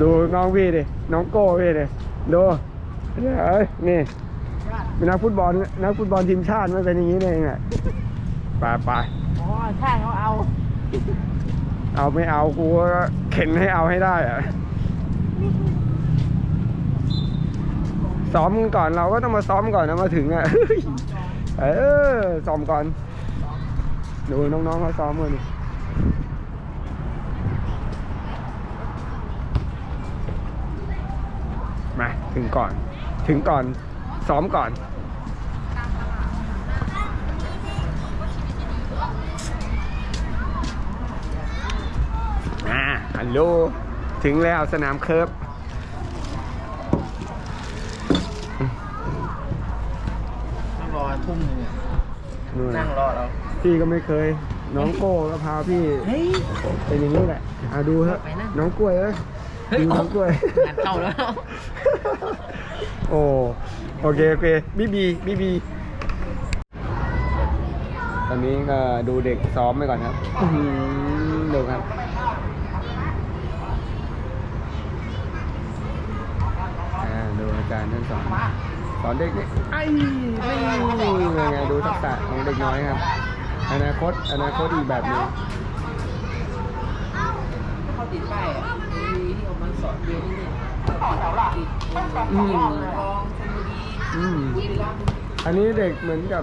ดูน้องพี่ดิ น้องโก้พี่ดิ ดูเอ้ยนี่เป็นนักฟุตบอล นักฟุตบอลทีมชาติไม่เป็นอย่างนี้ได้ยังไงไปไปอ๋อใช่เขาเอา เอาไม่เอากูก็เข็นให้เอาให้ได้อะซ้อมก่อนเราก็ต้องมาซ้อมก่อนนะมาถึงอะ เออซ้อมก่อน ดูน้องๆเขาซ้อมกันดิ ถึงก่อน ถึงก่อนซ้อมก่อน อ่าฮัลโหลถึงแล้วสนามเคิร์ฟนั่งรอทุ่มหนึงอะนู่นนั่น่ะงรอแล้วพี่ก็ไม่เคย น้องโก้ก็พาพี่ เฮ้ย เป็นอย่างนี้แหละอะดูเถอะไปนะน้องกล้วยเอ้ย เฮ้ยดูน้องกล้วย งานเข้าแล้ว โอ้โอเคโอเคบีบีบีบีตอนนี้ก็ดูเด็กซ้อมไปก่อนครับอื้อหือดูครับ อ่าดูอาจารย์ท่านสอนสอนเด็กนี่ไอ้นี่ยังไงดูทักษะของเด็กน้อยครับ อนาคตอนาคตอีกแบบหนึง เขาติดป้ายอะมีที่เอามาสอนเรียนที่นี่อืมเมืองทองชลบุรีอืมบุรีรัมย์อันนี้เด็กเหมือนกับ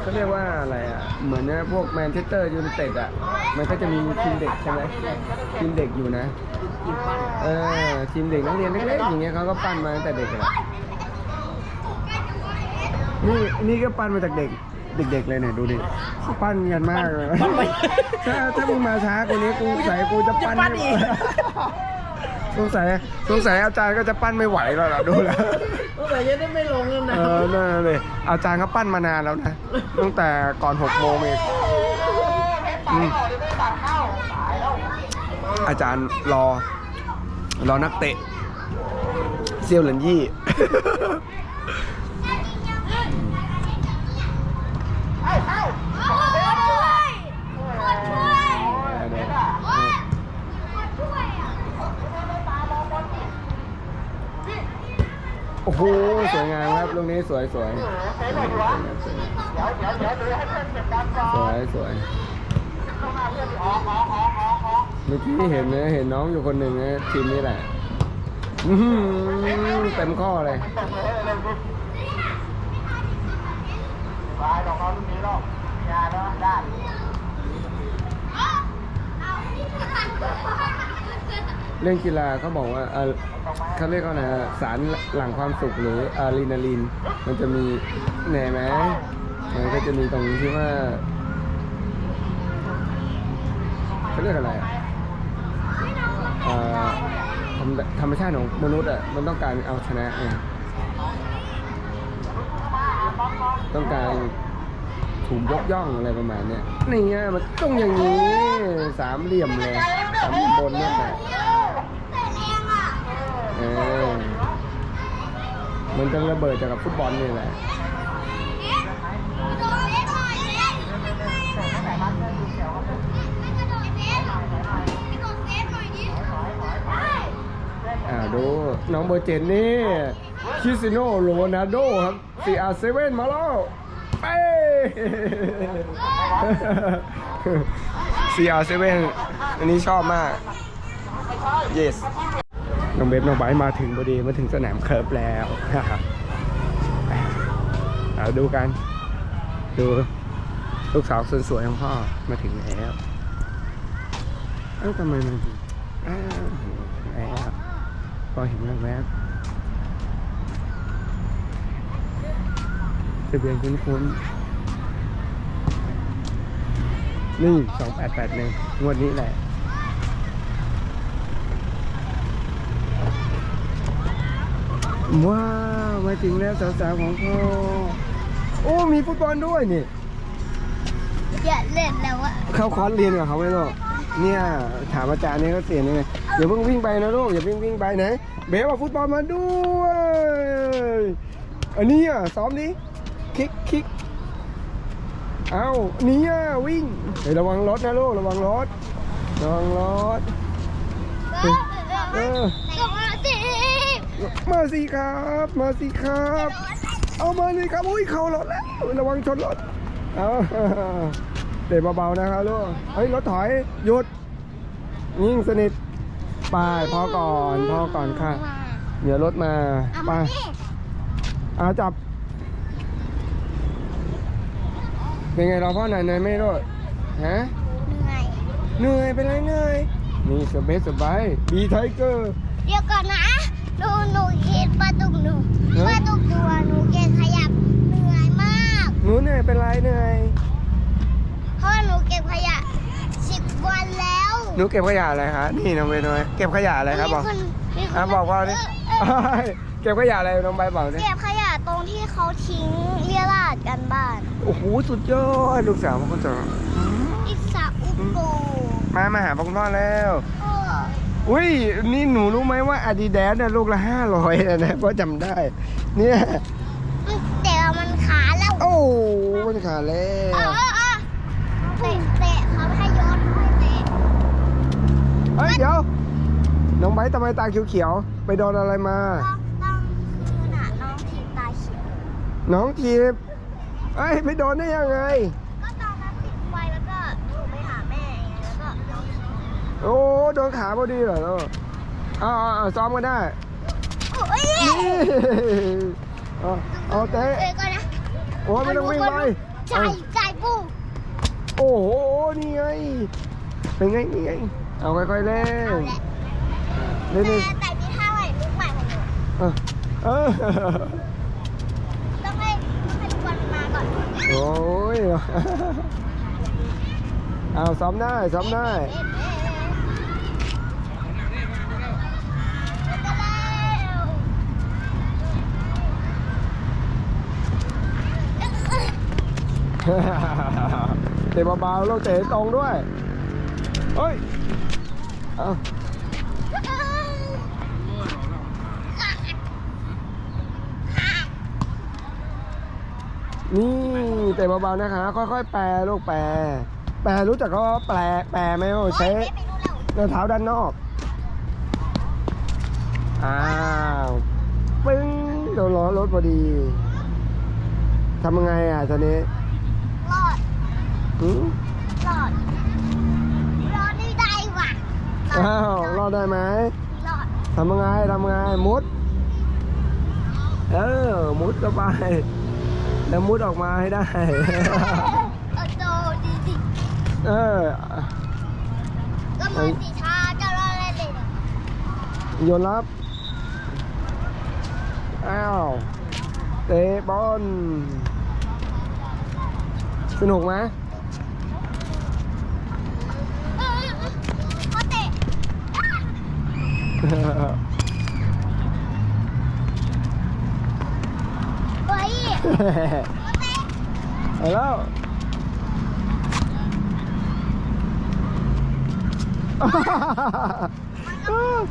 เขาเรียกว่าอะไรอะ เหมือนนะพวกแมนเชสเตอร์ยูไนเต็ดอะ มันก็จะมีทีมเด็กใช่ไหมทีมเด็กอยู่นะกินปั้นเออทีมเด็กนักเรียนเล็กๆอย่างเงี้ยเขาก็ปั้นมาตั้งแต่เด็กอะนี่นี่ก็ปั้นมาจากเด็กเด็กๆเลยเนี่ยดูดิปั้นกันมากเลยถ้าถ้ามึงมาช้ากว่านี้กูใส่กูจะปั้นไม่ไหว สงสัยสงสัยอาจารย์ก็จะปั้นไม่ไหวแล้วล่ะดูแล้วเมื่อไหร่จะได้ไม่ลงกันนะเออนั่นเลยอาจารย์เขาปั้นมานานแล้วนะตั้งแต่ก่อนหกโมงเองอืมอาจารย์รอ รอนักเตะเซียวเหลินยี่ โหสวยงามครับลูกนี้สวยสวยสวยสวยเมื่อกี้เห็นนะเห็นน้องอยู่คนหนึ่งนะทีมนี้แหละอื้อหือเต็มข้อเลย เรื่องกีฬาเขาบอกว่าเออเขาเรียกว่าอะสารหลั่งความสุขหรืออะดรีนาลีนมันจะมีแหน่ไหมมันก็จะมีตรงที่ว่าเขาเรียกอะไรอะเอ่อธรรมชาติของมนุษย์อะมันต้องการเอาชนะไงต้องการถูกยกย่องอะไรประมาณเนี้ยนี่ไงมันต้องอย่างนี้ สามเหลี่ยมเลยสามเหลี่ยมบนเนี่ย มันจะระเบิดจากกับฟุตบอลนี่แหละอ่าดูน้องเบอร์เจนนี่คิสิโนโรนัลโดครับ CR7 มาแล้ว เป้ CR7 อันนี้ชอบมาก yes องเบฟน้องไบมาถึงพอดีมาถึงสนามเคิร์ฟแล้วเอาดูกัน ดูลูกสาวสวยๆของพ่อมาถึงแล้วเอ้ยทำไมมันอ้าวแล้วพอเห็นแล้วบๆทะเบียนคุ้นๆนี่สองแปดแปดหนึ่งงวดนี้แหละ ว้าวมาถึงแล้วสาวๆของพ่อโอ้มีฟุตบอลด้วยนี่อย่าเล่นแล้วอะเข้าคอร์สเรียนกับเขาไหมลูกเนี่ยถามอาจารย์นี่เขาเสียยังไงอย่าเพิ่งวิ่งไปนะลูกอย่าเพิ่งวิ่งไปนะเบลเอาฟุตบอลมาด้วยอันนี้อะซ้อมดิคิกคิกเอานี่อะวิ่งเฮ้ยระวังรถนะลูกระวังรถระวังรถก็เออก็ มาสิมาสิครับ มาสิครับ เอามาเลยครับอุ้ยเขารถแล้วระวังชนรถเอาเตะเบาๆนะครับลูกเฮ้ยรถถอยหยุดยิ่งสนิทไปพอก่อนพอก่อนค่ะเดี๋ยวรถมาเอาไปมาดิเอาจับ เป็นไงเราพ่อไหนอยเหนื่อยไหม่รถฮะเหนื่อย เหนื่อยเป็นไรเหนื่อยนี่สบายสบายบีไทเกอร์ เดี๋ยวก่อนนะหนูหนูคิด ปลาตุกหนูฮะปลาตุกตัวหนูเก่งขยับเหนื่อยมากหนูเหนื่อยเป็นไรเหนื่อยเพราะว่าหนูเก็บขยะสิบวันแล้วหนูเก็บขยะอะไรคะนี่น้องเบนน้อยเก็บขยะอะไรครับบอกมีนมีคนอะบอกว่าดิเออเออเก็บขยะอะไรน้องใบบอกดิเก็บขยะตรงที่เขาทิ้งเรียราดกันบ้าน โอ้โหสุดยอดลูกสาวมันก็จะอิสระอุโกมามาหาพ่อพ่อแล้วเอออุ้ยนี่หนูรู้ไหมว่าอาดิดาสเนี่ยลูกละห้าร้อยนะเพราะจำได้ เนี่ยมันเตะมันขาแล้ว โอ้มันขาดแล้เอวอเออเออเตะเตะเขาไม่ให้โยนให้เตะเฮ้ยเดี๋ยวน้องไบร์ททำไมตาเขียวๆไปโดนอะไรมาต้องต้องคือน่ะน้องทีมตาเขียวน้องทีบเอ้ยไปโดนได้ยังไงก็ตอนนั้นติดไฟแล้วก็หนูไปหาแม่ไงแล้วก็น้องทีมโอ้ โดนขาพอดีเหรอลูกเอาเอาเอาซ้อมกันได้โอ้ยนี่เอาเอาเตะเตะก็นะโอ้ยไม่ต้องวิ่งไปจ่ายจ่ายปูโอ้โหนี่ไงเป็นไงนี่ไงเอาค่อยๆเล่เอานแหละเล่นแต่นี่แต่มีท่าใหม่ลุกใหม่ของหนูเออเออต้องให้ต้องให้ทุกคนมาก่อนโอ้ยเอาซ้อมได้ซ้อมได้ เอ๊ะเอ๊ะเอ๊ะเร็ว เตะเบาๆแล้วเตะตรงด้วยเฮ้ยเอานี่เตะเบาๆนะคะ ค่อยๆ แปรลูกแปรแปรรู้จักก็แปรแปรไหมโอ้ใช้โอ๊ยไม่ไปรู้แล้วรอเท้าด้านนอก อ้าวปึ้งโดนล้อรถพอดีทำยังไงอะตอนนี้ หืมรอดรอดนี่ได้ว่ะอ้าวรอดได้ไหมรอดทำยังไงทำยังไงมุด เออ มุดเข้าไป แล้วมุดออกมาให้ได้ เออโตดีสิเออ ก็มือสีชาจะรอดอะไรเลยโยนรับ อ้าว เตะบอลสนุกไหม เออเขาเตะ เฮ้ยเขาเตะไปแล้ว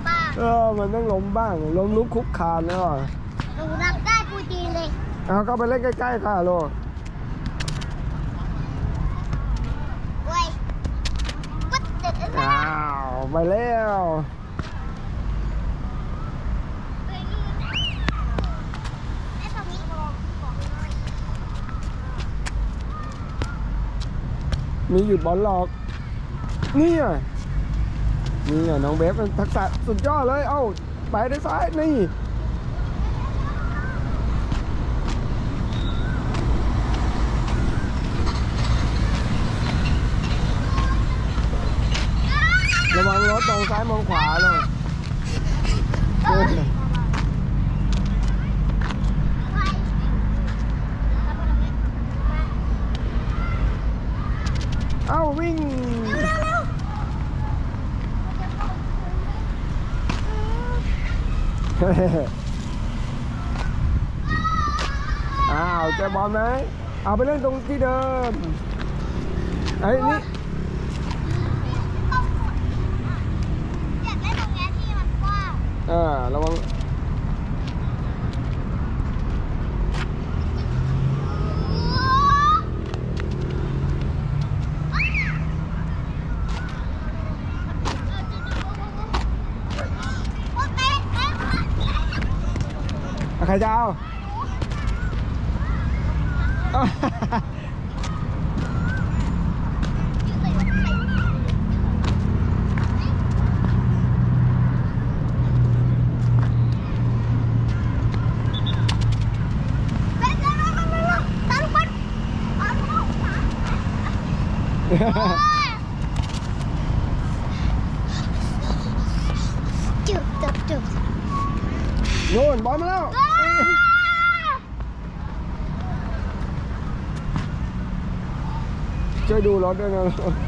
ป้าเออมันต้องล้มบ้างล้มลุกคุกคานนะว่ะหนูรับได้กูดีเลยเอาก็ไปเล่นใกล้ๆค่ะลูกเว้ยปั๊ดเด็ดแล้อ้าวไปแล้ว ไอ้ตรงนี้บอกบอกหน่อย มีหยุดบอลหลอกนี่อะนี่อะน้องเบฟมันทักษะสุดยอดเลย เอ้าไปได้ซ้ายนี่ระวังรถมองซ้ายมองขวาเลย เอ้ยไว้ เอ้าวิ่งเร็วเร็วอ้าวเจอบอลไหมเอาไปเล่นตรงที่เดิมไอ้ยนี่อยากได้ตรงเนี้ยที่มันกว้างเออระวัง ครจะเอาเอา จุบจุบจุบ นู่นบอลมาแล้ว ช่วย ดูรถด้วยนะ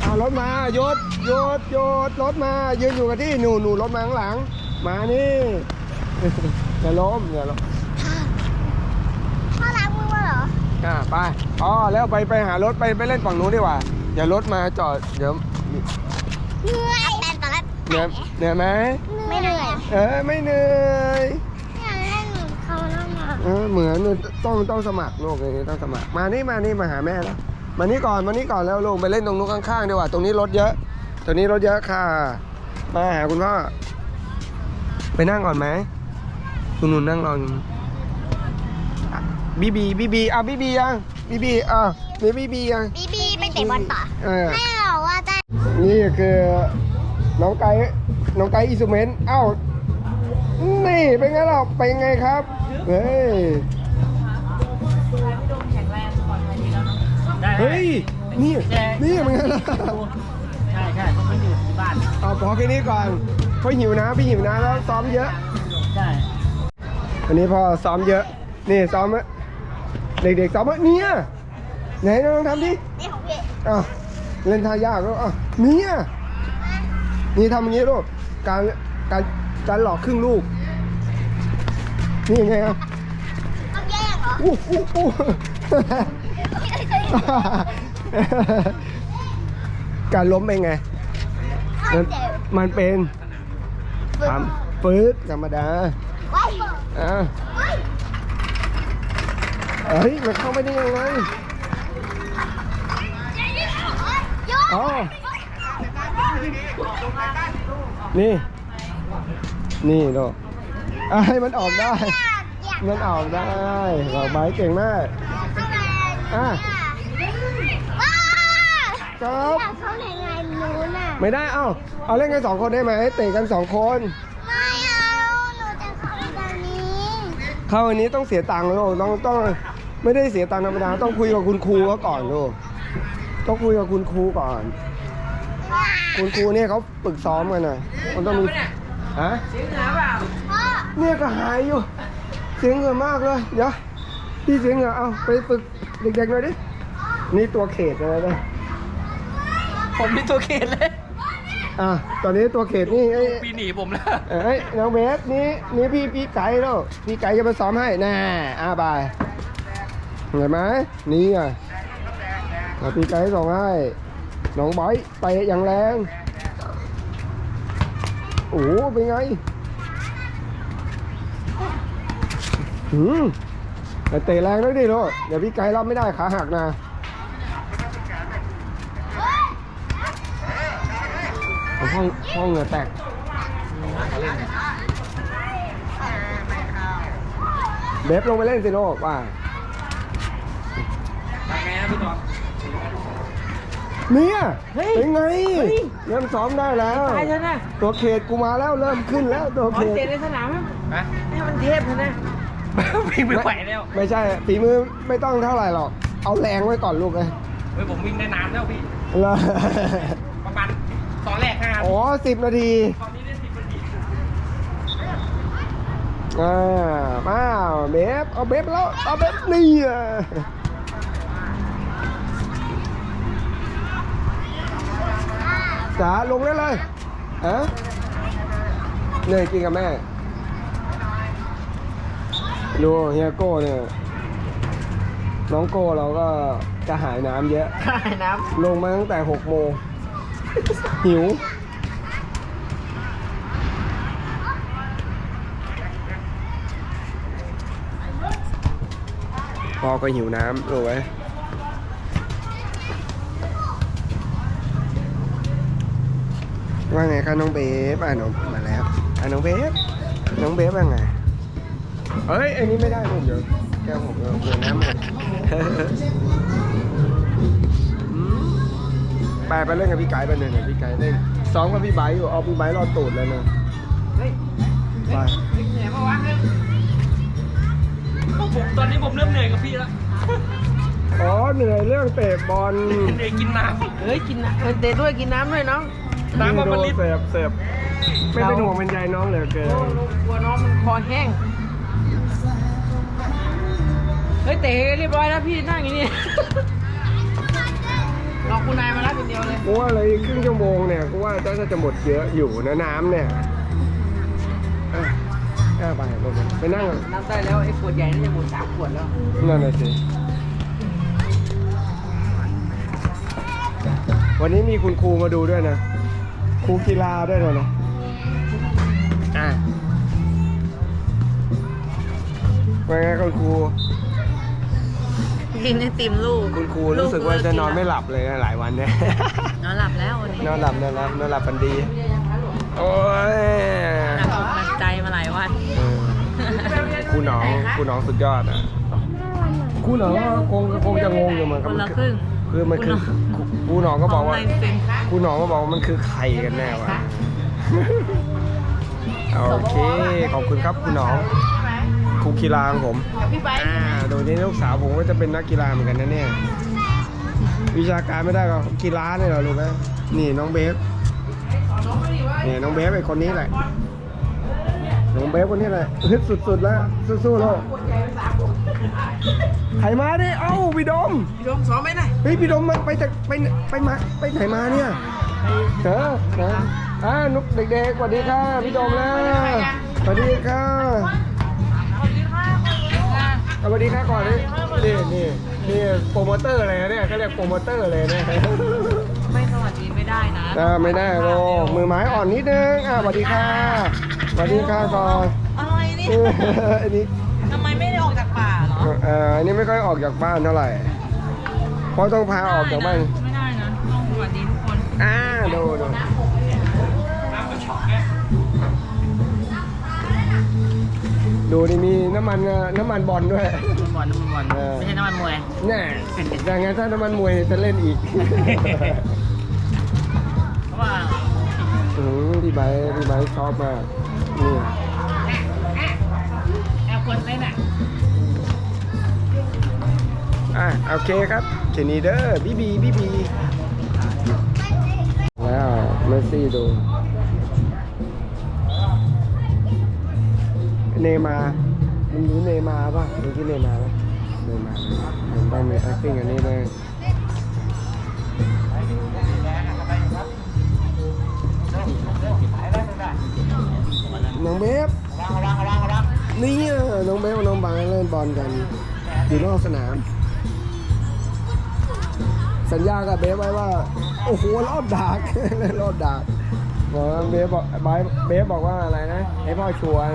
เอารถมาหยุดหยุดหยุดรถมา ยืนอยู่กับที่หนูหนูรถมาข้างหลัง มานี่อย่าล้มอย่าล้มพ่อล้างมือมาเหรออ่าไปอ๋อแล้วไปไปหารถไปไปเล่นฝั่งนู้นดีกว่าอย่ารถมาจอดเดี๋ยว เหนื่อยแต่ตอนแรกเหนื่อยเหนื่อยไหมไม่เหนื่อยเออไม่เหนื่อยอยากเล่นเขาเล่นมาเออเหมือนต้องต้องสมัครลูกอย่างนี้ต้องสมัคร มานี่มานี่มาหาแม่แล้วมานี่ก่อนมานี่ก่อนแล้วลูกไปเล่นตรงนู้นข้างๆดีกว่าตรงนี้รถเยอะตรงนี้รถเยอะค่ะ มาหาคุณพ่อไปนั่งก่อนไหมคุณหนุ่นนั่งรออยู่อะบีบีบีบีอะบีบียังบีบีอะมีบีบียังบีบีไปเตะบอลต่อเออ นี่คือน้องไก่น้องไก่อิสุเมนเอ้านี่เป็นไงเราเป็นไงครับ เฮ้ยได้เฮ้ย นี่ นี่เป็นไงล่ะใช่ใช่เพราะมันอยู่ที่บ้านเอาพอแค่นี้ก่อนเพราะหิวนะพี่หิวนะแล้วซ้อมเยอะใช่วันนี้พ่อซ้อมเยอะ นี่ซ้อมอะเด็กๆซ้อมอะเนี่ยไหนน้องทำดินี่ของพี่อ้าว เล่นท่ายากแล้วอะเนี่ยนี่ทำอย่างนี้ลูกการการการหลอกครึ่งลูก นี่ไงอะต้องแยกเหรออู้อู้อู้การล้มเป็นไง มันเจ็บมันเป็นทำฝึกธรรมดาไว้อะไว้เฮ้ย มันเข้าไปได้ยังไง หยุดอ๋อนี่ นี่ลูกอะให้มันออกได้อยากมันออกได้บอกไม้เก่งมากข้างในอะว้าครับอยากเข้าในไงนู้นน่ะ ไม่ได้ เอ้า เอาเล่นกันสองคนได้ไหมเตะกันสองคน ไม่เอาหนูจะเข้าตอนนี้ เข้าวันนี้ต้องเสียตังค์ลูกต้องต้องไม่ได้เสียตังค์ธรรมดาต้องคุยกับคุณครูเขาก่อนลูก ต้องคุยกับคุณครูก่อน คุณครูเนี่ยเขาฝึกซ้อมกันนะมันต้องมีฮะเสียงเหนือเปล่าพ่อเนี่ยก็หายอยู่ เสียงเหงื่อมากเลย เดี๋ยวพี่เสียงเหงื่อเอาไปฝึกเด็กๆหน่อยดิ นี่ตัวเขตอะไรนะผมมีตัวเขตเลยอะตอนนี้ตัวเขตนี่ไอ้ปีหนีผมแล้วเอ้ยน้องเบสนี่นี่พี่พี่ไก่แล้วพี่ไก่จะมาซ้อมให้แน่อ่าบายเห็นไหมนี่อะ เอาพี่ไก่ส่งให้น้องบอยไปอย่างแรง โอ้โหเป็นไงหืมแต่เตะแรงด้วยดิลูกเดี๋ยวพี่ไก่รับไม่ได้ขาหักนะห้องห้องเหงื่อแตกเบฟลงไปเล่นสิโลกว่าทำไงนะพี่ต่อ เนี่ยเฮ้ยเป็นไงเฮ้ย เริ่มซ้อมได้แล้ว ตายเถอะนะตัวเขตกูมาแล้วเริ่มขึ้นแล้วตัวขอเขตเตะในสนามครับนี่มันเทพเถอะนะวิ่งไม่ไหวแล้วไม่ใช่ฝีมือไม่ต้องเท่าไหร่หรอก เอาแรงไว้ก่อนลูกเลยเฮ้ยผมวิ่งได้นานแล้วพี่ แล้วประมาณตอนแรกห้าอ๋อสิบนาทีตอนนี้ได้สิบนาทีอ่ามาเบฟเอาเบฟแล้วเอาเบฟนี่อะ จ๋าลงได้เลยฮะเหนื่อยกินกับแม่ ดูเฮียโก้เนี่ย น้องโก้เราก็จะหายน้ำเยอะ ใช่น้ลงมาตั้งแต่หกโมง หิวำพ่อก็หิวน้ำรู้ไห ว่าไงคะน้องเบฟอะน้องมาแล้วอะน้องเบฟน้องเบฟว่าไงเอ้ยอันนี้ไม่ได้ผมเดี๋ยวแก้วผมเดี๋ยวเดี๋ยวน้ำหมดอืมไปไปเล่นกับพี่ไก่ไปหน่อยเดี๋ยวพี่ไก่เล่นซ้อมกับพี่ไบร์ทอยู่เอาพี่ไบร์ทรอดตูดเลยนะเฮ้ยไปเหนื่อยปะวะเฮ้ยผมตอนนี้ผมเริ่มเหนื่อยกับพี่แล้วอ๋อเหนื่อยเรื่องเตะบอลเหนื่อยกินน้ำเฮ้ยกินน้ำเออเตะด้วยกินน้ำด้วยน้อง น้ำมันดูลิตรเสียบเสียบไม่เป็นห่วงเป็นใยน้องเหลือเกินกลัวน้องมันคอแห้ง เฮ้ยเตะเรียบร้อยแล้วพี่นั่งอย่างนี้ รอคุณนายมารับคนเดียวเลย กูว่าเลยครึ่งชั่วโมงเนี่ยกูว่าจะจะหมดเยอะอยู่นะน้ำเนี่ยอะอะไปไปไปนั่งนับได้แล้วไอ้ขวดใหญ่น่าจะหมดสามขวดแล้ว นั่นน่ะสิวันนี้มีคุณครูมาดูด้วยนะ ครูกีฬาด้วยนะนะอะว่าไงคุณครู กินไอติมลูกคุณครูรู้สึกว่าจะนอนไม่หลับเลยนะหลายวันเนี่ย นอนหลับแล้ววันนี้นอนหลับนอนหลับนอนหลับฝันดี โอ้ยหนักอกหนักใจมาหลายวันเออครูหน้องครูหน้องสุดยอดอะ ครูหน้องก็คงคงจะงงอยู่เหมือนกัคนละมัครึ่ง คือมันคือครูหน้องก็บอกว่าขงลยเซ็นครูหน้องก็บอกว่ามันคือไข่กันแน่วะโอเคขอบคุณครับครูหน้องครูกีฬาของผมพี่ไปอ่าโดยนี้ลูกสาวผมก็จะเป็นนักกีฬาเหมือนกันนะเนี่ยวิชาการไม่ได้ก็กีฬาเนี่ยเหรอลูกนะนี่น้องเบฟนี่น้องเบฟไอ้คนนี้แหละน้องเบฟคนนี้แหละฮึดสุดๆแล้วสู้ๆแล้ว ใครมาดิเอ้าพี่ดม พี่โดมสอนไหมน่ะเฮ้ยพี่ดมมาไปจากไปไปมาไปไหนมาเนี่ยเจอเจออ่านุกเด็กๆสวัสดีค่ะพี่ดมแล้วสวัสดีค่ะสวัสดีค่ะก่อนนี่นี่นี่นี่โปรโมเตอร์อะไรนะเนี่ยเขาเรียกโปรโมเตอร์เลยเนี่ยไม่สวัสดีไม่ได้นะอ่าไม่ได้โลมือไม้อ่อนนิดนึงอ่าสวัสดีค่ะสวัสดีค่ะก่อนอะไรนี่เอออันนี้ทำไมไม่ อเอ่ออันนี้ไม่ค่อยออกจากบ้านเท่าไหร่ เพราะต้องพาออกจากบ้าน ไม่ได้นะต้องสวัสดีทุกคนอ่าดูดูดูนี่มีน้ำมันเอ่อน้ำมันบอลด้วย น้ำมันน้ำมันเออ ไม่ใช่น้ำมันมวยแน่อย่างงั้นถ้าน้ำมันมวยจะเล่นอีก เพราะว่า อืมพี่ไบร์ทพี่ไบร์ทชอบมาก นี่ อะโอเคครับเชนีเดอร์บีบีบีบีแล้วเมสซี่ดูเนย์มาร์มันรู้เนย์มาร์ป่ะรู้ที่เนย์มาร์ป่ะเนย์มาร์มันต้องมี acting อันนี้เลยน้องเบฟนี่อะน้องเบฟกับน้องบางเล่นบอลกันอยู่นอกสนาม สัญญากับเบฟไว้ว่า โอ้โหรอบดักเล่นรอบดักบอกว่าเบฟบอกไบร์ทเบฟบอกว่าอะไรนะให้พ่อชวน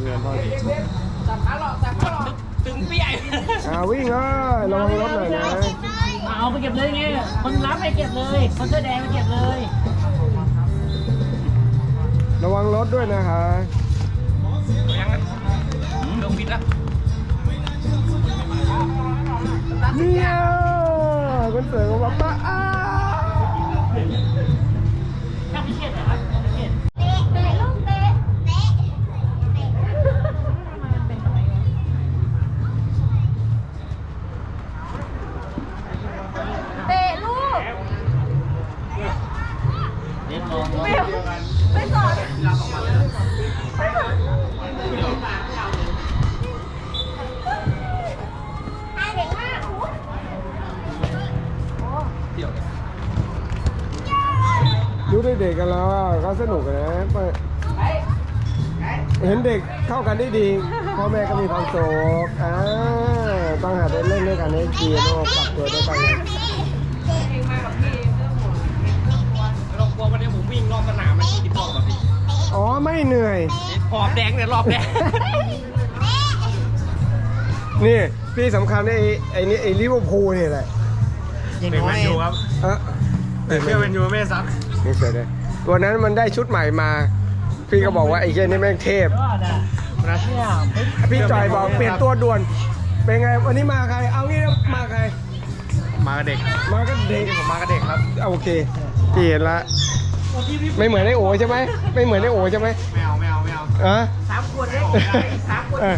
เงินพ่อชวนจับขาหลอกจับขาหลอกตึงเปี้ยอ่าวิ่งเลยระวังรถหน่อยนะเอาไปเก็บเลยไงคนรับไปเก็บเลยคนเสื้อแดงไปเก็บเลย ระวังรถด้วยนะคะยังอะลงบินแล้วเนี่ย คนเสือของป๊าป้าอ้าถ้าพิเตะลูกเตเตะเตะลูกเล่นลองไม่ไม่ส ดูเด็กๆกันแล้วอะก็สนุกนะไปเห็นเด็กเข้ากันได้ดีพ่อแม่ก็มีความสุขอ่าต้องหาเล่นด้วยกันให้ดีโลกปรับตัวด้วยกันเรากลัววันนี้ผมวิ่งรอบสนามมันกี่รอบอะพี่อ๋อไม่เหนื่อยหอบแดงเนี่ยรอบแดงนี่พี่สำคัญไอ้ไอ้นี่ไอ้ลิเวอร์พูลนี่แหละยังเป็นน้แมอยนยูครับเออเป็นเพื่อนแมนยูไม่ได้ซักนี่เสียเลย วันนั้นมันได้ชุดใหม่มา พี่ก็บอกว่าไอ้เหี้ยนี่แม่งเทพยอดอะเนี่ยเฮ้ยพี่จอยบอกเปลี่ยนตัวด่วน เป็นไงวันนี้มาใคร เอางี้นะมาใคร มากับเด็ก มาก็เด็กผมมากับเด็กครับเอาโอเคพี่เห็นละไม่เหมือนไอ้โอใช่ไหมไม่เหมือนไอ้โอใช่ไหมไม่เอาไม่เอาไม่เอาอะสามขวดเลยสามขวดเออ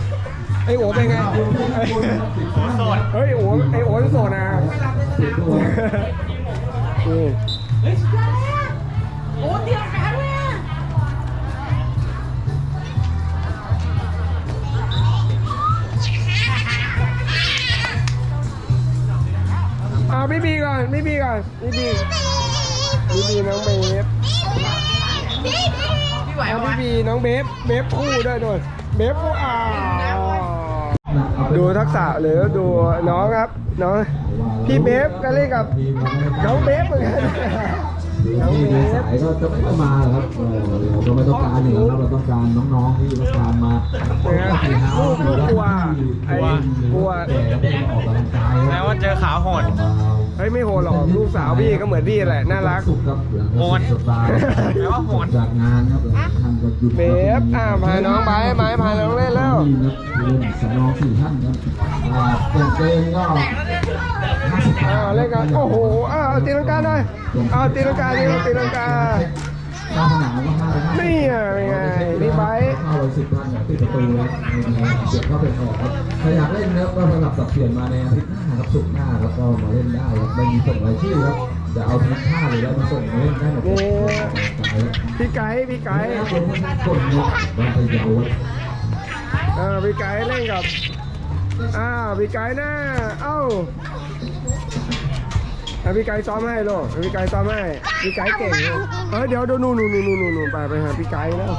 ไอ้โอเป็นไงโสดเฮ้ยโอไอ้โอโสดนะ เอาพี่บีก่อนพี่บีก่อนพี่บีพี่บีน้องเบฟพี่ไหวเอาปะพี่บีน้องเบฟเบฟคู่ด้วยด้วยเบฟคู่อ่าดูทักษะหรือดูน้องครับน้องพี่เบฟก็เล่นกับน้องเบฟเหมือนกันน้อง ที่เบมีฟสายก็จะไม่ต้องมาหรอกครับเออเราก็ไม่ต้องการอย่างนั้นครับเราต้องการน้องๆที่ต้องการมาลูกลูกกลัวไอ้กลัว แต่ก็ไม่ออกกำลังกายแล้วว่าเจอขาโหด เฮ้ยไม่โหดหรอกลูกสาวพี่ก็เหมือนพี่แหละน่ารัก สุขครับโหดสบายแปลว่าโหด จากงานครับท่านก็หยุดเบฟอ่าพาน้องไปไม้พาน้องเล่นแล้ว นี่ครับเล่นสำรองสี่ท่านครับอ่าเปิดเกมก็ห้าสิบอ่าเล่นกันโอ้โหอ่าเอาตีลังกาหน่อยเอาตีลังกาตีลังตีลังกา ข้าผนังก็ห้าไปห้านี่อะเป็นไงนี่ไบร์ทเข้าไปสิบท่านที่ประตูแล้วเสียบเข้าเป็นออกครับใครอยากเล่นนะครับก็สลับสับเปลี่ยนมาในอาทิตย์หน้าครับศุกร์หน้าครับก็มาเล่นได้ครับไม่มีส่งรายชื่อครับจะเอาทีมชาติเลยแล้วมาส่งมาเล่นได้หมดครับพี่ไก่พี่ไก่คนคนนี้วันพะเยาครับอ่าพี่ไก่เล่นกับอ้าวพี่ไก่หน้าเอ้า อะพี่ไก่ซ้อมให้ลูกพี่ไก่ซ้อมให้พี่ไก่เก่งลูกเฮ้ยเดี๋ยวเดี๋ยวนู่นนู่นนู่นนู่นนู่นไปไปหาพี่ไก่แล้ว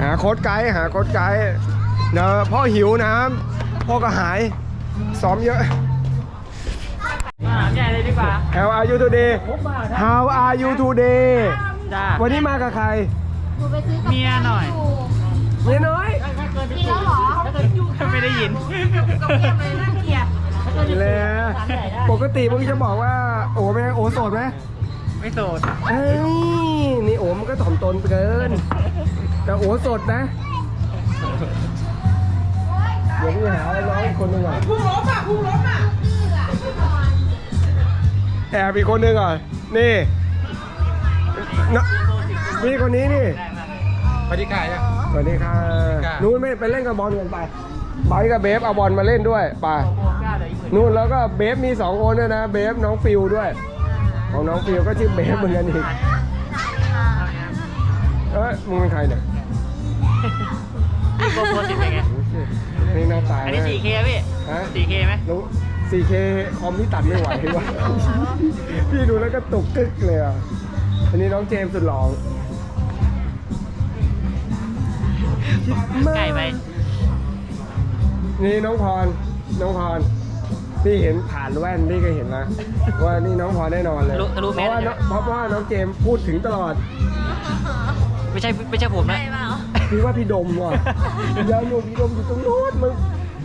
หาโค้ดไก่หาโค้ดไก่เดี๋ยวพ่อหิวน้ำพ่อก็หายซ้อมเยอะมาใหญ่เลยดีกว่า How are you today ผมมานะ How are you today จ้าวันนี้มากับใคร หนูไปซื้อกับเมียหน่อย เมียน้อยถ้าเกิดกินแล้วเหรอถ้าเกิดยุ่งไม่ได้ยินก็เงียบเลยน่า เกลียดถ้าเกิดยุ่งเลยถามใหญ่ได้ปกติมึงจะบอกว่าโอ้ไหมโอ้โสดไหมไม่โสดเอ้ยนี่โอ้มันก็ถ่อมตนเกิน แต่โอ้โสดนะ เดี๋ยวพี่หาน้องอีกคนหนึ่งก่อนพุ่งล้มอะพุ่งล้มอะแอบอีกคนหนึ่งก่อนนี่นะนี่คนนี้นี่ปฏิกายอะสวัสดีค่ะค่ะนู้นไม่ไปเล่นกับบอลกันไป ไปกับเบฟเอาบอลมาเล่นด้วยไปโอ้กล้าเลยอีกหมื่นนู่นแล้วก็เบฟมีสองคนด้วยนะ เบฟน้องฟิลด้วย ของน้องฟิลก็ชื่อเบฟเหมือนกันอีกเอ้ยมึงเป็นใครเนี่ยพี่โกโก้สิบเป็นไงนี่หน้าตาอันนี้ 4K พี่ ฮะ 4K ไหมรู้ 4K คอมที่ตัดไม่ไหววะพี่ดูแล้วก็ตุกกึกเลยอะ อันนี้น้องเจมส์สุดหล่อไก่ไป นี่น้องพร น้องพร พี่เห็นผ่านแว่นพี่ก็เห็นนะว่านี่น้องพรแน่นอนเลย รู้รู้เพแมสราะว่าน้องเพราะว่าน้องเจมส์พูดถึงตลอด ไม่ใช่ไม่ใช่ผมนะพี่ว่าพี่ดมว่ะเดี๋ยวหนูพี่ดมอยู่ตรงนู้นมึง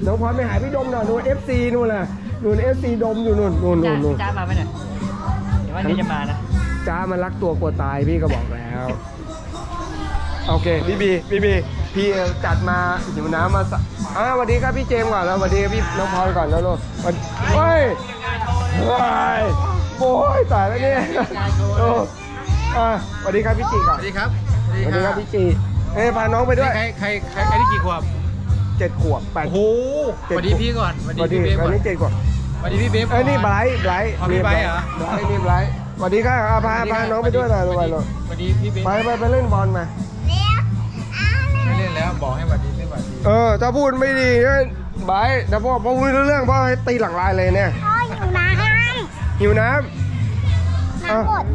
น้องพรไม่หายพี่ดมหน่อยนู่นเอฟซีนู่นแหละนู่นเอฟซีดมอยู่นู่นนู่นจ้านู่นนู่นจ้ามาไหมเนี่ยเดี๋ยววันนี้จะมานะ จ้ามันรักตัวกลัวตายพี่ก็บอกแล้ว โอเคพี่บีพี่บี พี่จัดมาหิวน้ำมาสะอ่าสวัสดีครับพี่เจมส์ก่อนแล้วสวัสดีครับพี่น้องพรก่อนแล้วลูกสวัสดีเฮ้ยเฮ้ยโอ้ยตายแล้วเนี่ยโอ้อ่าสวัสดีครับพี่จีก่อนสวัสดีครับสวัสดีครับพี่จีเอ้ยพาน้องไปด้วยใครใครใครใครที่กี่ขวบเจ็ดขวบแปดโอ้โหสวัสดีพี่ก่อนสวัสสวัสดีดีพี่เบฟอัก่อนนนี้เจ็ดขวบสวัสดีพี่เบฟเอ้ยนี่ไบรท์ไบรท์อ๋อพี่ไบรท์เหรอไบรท์นี่ไบรท์สวัสดีค่ะอะพาพาน้องไปด้วยหน่อยลูกไปลูกสวัสดีพี่เบฟไปไปไปเล่นบอลมาไม่เล่น แล้วบอกให้สวัสดีไม่สวัสดีเออถ้าพูดไม่ดีก็ไบรท์แต่พ่อพ่อพูดไม่รู้เรื่องพ่อให้ตีหลังลายเลยเนี่ยพ่ออยู่น้ำหิวน้ำน้ำหมด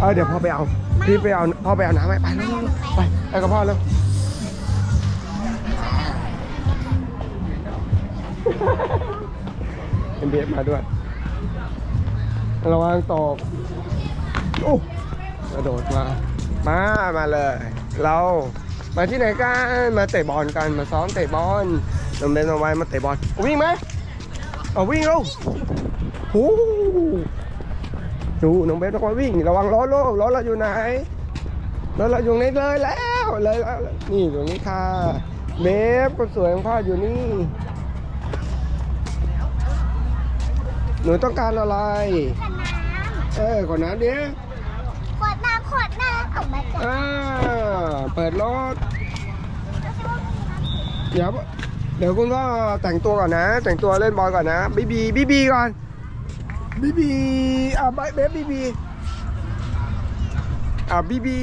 เออเดี๋ยวพ่อไปเอาพี่ไปเอาพ่อไปเอาน้ำไปไปแล้วไปไปกับพ่อแล้วเอ็มบีเอมาด้วย ระวังตกโอ้กระโดดมา มา มาเลย เรา มาที่ไหนกันมาเตะบอลกันมาซ้อมเตะบอลน้องเบนน้องไว้มาเตะบอลวิ่งไหมเอาวิ่งลูกหูดูน้องเบนน้องไว้วิ่งระวังรถลูกรถเราอยู่ไหนรถเราอยู่นี่เลยแล้วเลยแล้วนี่อยู่นี่ค่ะเบฟคนสวยของพ่ออยู่นี่หนูต้องการอะไร เออขอน้ำเดี๋ยวำขวดน้ำขวดน้ำ เอามาจากอ่าเปิดรถ เดี๋ยวเดี๋ยวคุณก็แต่งตัวก่อนนะ แต่งตัวเล่นบอลก่อนนะบีบีบีบีก่อนบีบีอะเบบีบีอะบีบี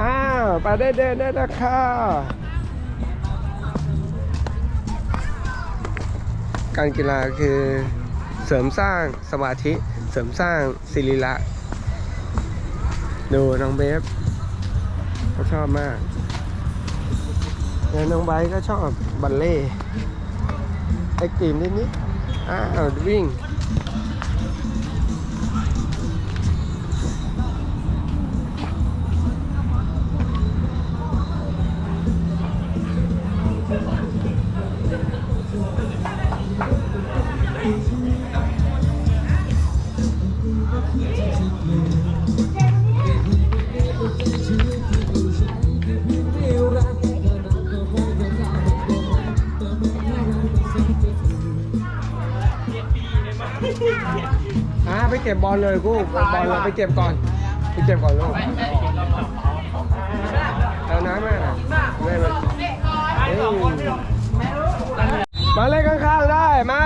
อ้าวไปได้เดินได้แล้วค่ะการกีฬาคือเสริมสร้างสมาธิ เสริมสร้างศิริละ ดูน้องเบฟเขาชอบมากแล้วน้องไบก็ชอบบัลเล่ต์เอ็กตีมนิดนิดอ้าววิ่ง อลเลยกูบอลเราไปเก็บก่อนไปเก็บก่อนลูกเอาน้ำมาไม่มาเฮ้ยมาเล่นข้างๆได้มา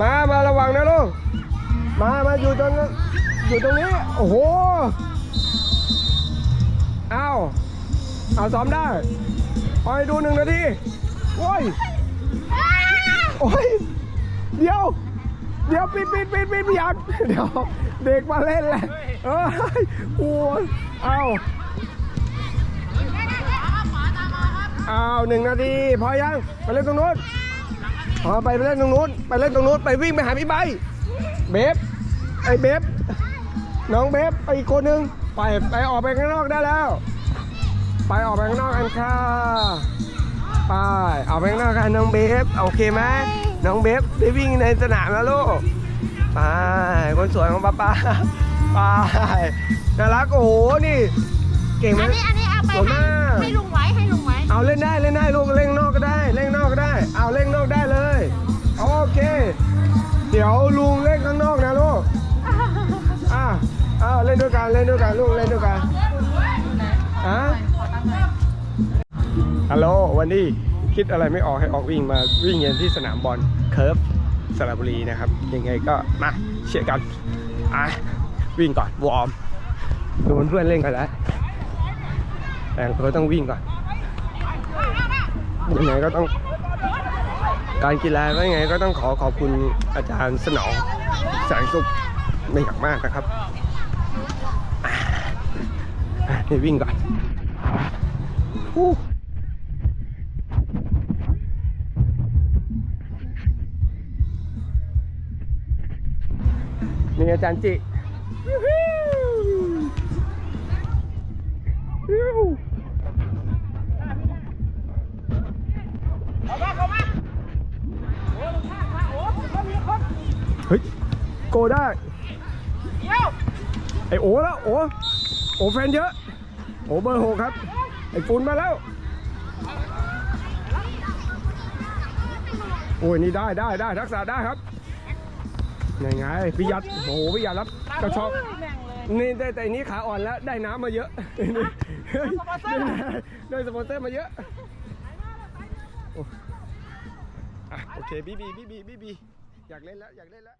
มามาระวังนะลูกมามาอยู่ตรงนั้นอยู่ตรงนี้โอ้โหเอาเอาซ้อมได้คอยดูหนึ่งนาทีโอ้ยโอ้ยเดี๋ยว เดี๋ยวปิดปิดปิดปิดพี่ยันเดี๋ยวเด็กมาเล่นแหละเอ้ยโอ้ยเอาเอาหนึ่งนาทีพอยังไปเล่นตรงนู้นพอไปเล่นตรงนู้นไปเล่นตรงนู้นไปวิ่งไปหาพี่ใบเบฟไอ้เบฟน้องเบฟไปอีกคนนึงไปไปออกไปข้างนอกได้แล้ว ไปออกไปข้างนอกกันค่ะไปออกไปข้างนอกกันน้องเบฟโอเคไหม น้องเบฟได้วิ่งในสนามแล้วลูกไปคนสวยของป้าป้าไปน่ารักโอ้โหนี่ เก่งไหมอันนี้อันนี้เอาไปสวยมากให้ลุงไว้ให้ลุงไว้เอาเล่นได้เล่นได้ลูกเล่นนอกก็ได้เล่นนอกก็ได้ เอาเล่นนอกได้เลยโอเค เดี๋ยวลุงเล่นข้างนอกนะลูกอ่าอ้าวเล่นด้วยกันเล่นด้วยกันลูกเล่นด้วยกันอะฮัลโหลวันนี้ คิดอะไรไม่ออกให้ออกวิ่งมาวิ่งเย็นที่สนามบอลเคิร์ฟสระบุรีนะครับ ยังไงก็มาเชียร์กันอะวิ่งก่อนวอร์มดูเพื่อนๆเล่นกันแล้วแต่เราต้องวิ่งก่อนยังไงก็ต้อง การกีฬาก็ยังไงก็ต้องขอขอบคุณอาจารย์สนองแสงสุขเป็นอย่างมากนะครับอะอะนี่วิ่งก่อน อาจารย์จิเฮ้ย โกได้ไอโอแล้วโอโอแฟนเยอะ โอเบอร์หกครับ ไอฝุ่นมาแล้ว โอ้ยนี่ได้ได้ได้ทักษะได้ครับ ยังไงพี่ยัดโอ้โหพี่ยัดรับกระชอกนี่ได้แต่อันนี้ขาอ่อนแล้วได้น้ำมาเยอะเฮ้ยได้สปอนเซอร์มาเยอะโอ้อะโอเคบีบีบีบีบีบีอยากเล่นแล้วอยากเล่นแล้ว